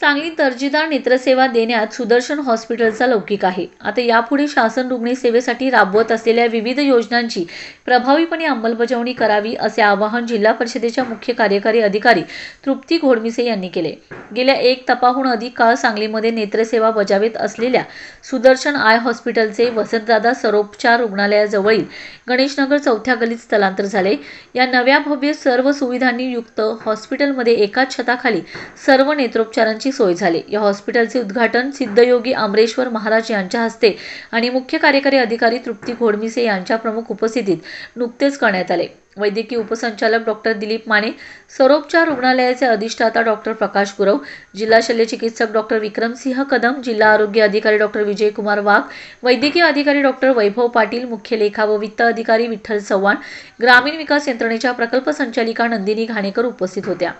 सांगली दर्जेदार नेत्रसेवा देण्यात सुदर्शन हॉस्पिटलचा लौकिक आहे. आता यापुढे शासन रुग्णसेवेसाठी राबवत असलेल्या विविध योजनांची प्रभावीपणे अंमलबजावणी करावी असे आवाहन जिल्हा परिषदेच्या मुख्य कार्यकारी अधिकारी तृप्ती घोडमिसे यांनी केले. गेल्या एक तपाहून अधिक काळ सांगलीमध्ये नेत्रसेवा बजावत असलेल्या सुदर्शन आय हॉस्पिटलचे वसंतदादा सरोपचार रुग्णालयाजवळील गणेशनगर चौथ्या गलीत स्थलांतर झाले. या नव्या भव्य सर्व सुविधांनी युक्त हॉस्पिटलमध्ये एकाच छताखाली सर्व नेत्रोपचारांची सोय झाली. या हॉस्पिटलचे उद्घाटन सिद्धयोगी आमरेश्वर महाराज यांच्या हस्ते आणि मुख्य कार्यकारी अधिकारी तृप्ती घोडमिसे यांच्या प्रमुख उपस्थितीत नुकतेच करण्यात आले. वैद्यकीय उपसंचालक डॉक्टर दिलीप माने सरोपचार रुग्णालयाचे अधिष्ठाता डॉक्टर प्रकाश गुरव जिल्हा शल्य चिकित्सक डॉक्टर विक्रमसिंह कदम जिल्हा आरोग्य अधिकारी डॉक्टर विजयकुमार वाघ वैद्यकीय अधिकारी डॉक्टर वैभव पाटील मुख्य लेखा व वित्त अधिकारी विठ्ठल चव्हाण ग्रामीण विकास यंत्रणेच्या प्रकल्प संचालिका नंदिनी घाणेकर उपस्थित होत्या.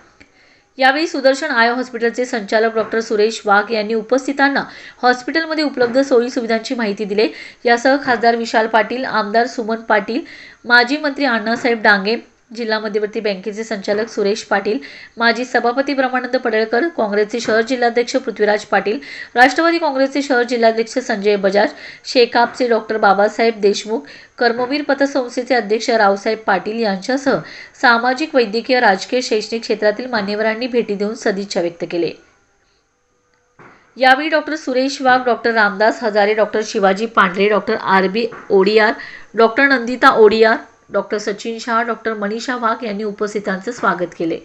यावेळी सुदर्शन आय हॉस्पिटलचे संचालक डॉक्टर सुरेश वाघ यांनी उपस्थितांना हॉस्पिटलमध्ये उपलब्ध सोयी सुविधांची माहिती दिली. यासह खासदार विशाल पाटील आमदार सुमन पाटील माजी मंत्री अण्णासाहेब डांगे जिल्हा मध्यवर्ती बँकेचे संचालक सुरेश पाटील माजी सभापती ब्रह्मानंद पडळकर काँग्रेसचे शहर जिल्हाध्यक्ष पृथ्वीराज पाटील राष्ट्रवादी काँग्रेसचे शहर जिल्हाध्यक्ष संजय बजाज शेकापचे डॉक्टर बाबासाहेब देशमुख कर्मवीर पतसंस्थेचे अध्यक्ष रावसाहेब पाटील यांच्यासह सामाजिक वैद्यकीय राजकीय शैक्षणिक क्षेत्रातील मान्यवरांनी भेटी देऊन सदिच्छा व्यक्त केली. यावेळी doctor Suresh Wagh doctor Ramdas Hazare doctor Shivaji Pandhare doctor R. B. Odiyar doctor Nandita Odiyar doctor Sachin Shah doctor Manisha Wagh यांनी उपस्थितांचं स्वागत केले.